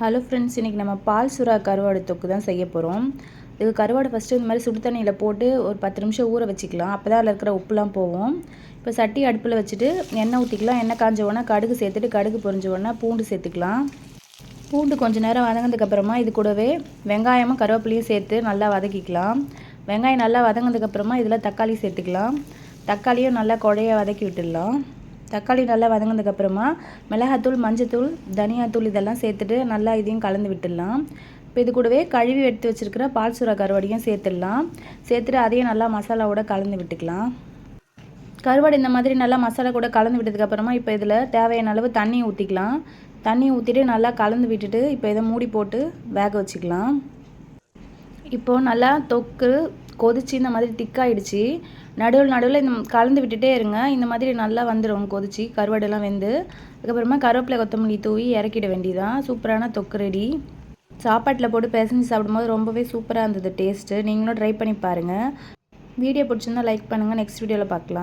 Hello friends இன்றைக்கி நம்ம பால் சுறா கருவாடு தொக்கு தான் செய்ய போகிறோம் இது கருவாடு ஃபஸ்ட்டு இந்த மாதிரி சுடு தண்ணியில் போட்டு ஒரு பத்து நிமிஷம் ஊற வச்சுக்கலாம். அப்போ தான் அதில் இருக்கிற உப்புலாம் போவோம் இப்போ சட்டி அடுப்பில் வச்சுட்டு எண்ணெய் ஊற்றிக்கலாம் எண்ணெய் காஞ்ச உடனே கடுகு சேர்த்துட்டு கடுகு பொறிஞ்ச உடனே பூண்டு சேர்த்துக்கலாம். பூண்டு கொஞ்சம் நேரம் வதங்கினதுக்கப்புறமா இது கூடவே வெங்காயமும் கருவேப்பிலையும் சேர்த்து நல்லா வதக்கிக்கலாம். வெங்காயம் நல்லா வதங்கினதுக்கப்புறமா இதில் தக்காளி சேர்த்துக்கலாம். தக்காளியும் நல்லா குழைய வதக்கி விட்டுடலாம். தக்காளி நல்லா வதங்கினதுக்கப்புறமா மிளகாத்தூள் மஞ்சத்தூள் தனியாத்தூள் இதெல்லாம் சேர்த்துட்டு நல்லா இதையும் கலந்து விட்டுடலாம். இப்போ இது கூடவே கழுவி எடுத்து வச்சுருக்கிற பால் சூறா கருவாடியும் சேர்த்துடலாம். சேர்த்துட்டு அதையும் நல்லா மசாலாவோட கலந்து விட்டுக்கலாம். கருவாடு இந்த மாதிரி நல்லா மசாலா கூட கலந்து விட்டதுக்கப்புறமா இப்போ இதில் தேவையான அளவு தண்ணி ஊற்றிக்கலாம் தண்ணி ஊற்றிட்டு நல்லா கலந்து விட்டுட்டு இப்போ இதை மூடி போட்டு வேக வச்சுக்கலாம். இப்போது நல்லா தொக்கு கொதிச்சு இந்த மாதிரி திக்காயிடுச்சு நடுவில் நடுவில் இந்த கலந்து விட்டுட்டே இருங்க. இந்த மாதிரி நல்லா வந்துடும் கொதிச்சு கருவாடெல்லாம் வெந்து. அதுக்கப்புறமா கருவேப்பிலை கொத்தமல்லி தூவி இறக்கிட வேண்டியதான் சூப்பரான தொக்கு ரெடி சாப்பாட்டில் போட்டு பிசைஞ்சு சாப்பிடும்போது ரொம்பவே சூப்பராக இருந்தது டேஸ்ட்டு நீங்களும் ட்ரை பண்ணி பாருங்கள் வீடியோ பிடிச்சிருந்தா லைக் பண்ணுங்கள் நெக்ஸ்ட் வீடியோவில் பார்க்கலாம்.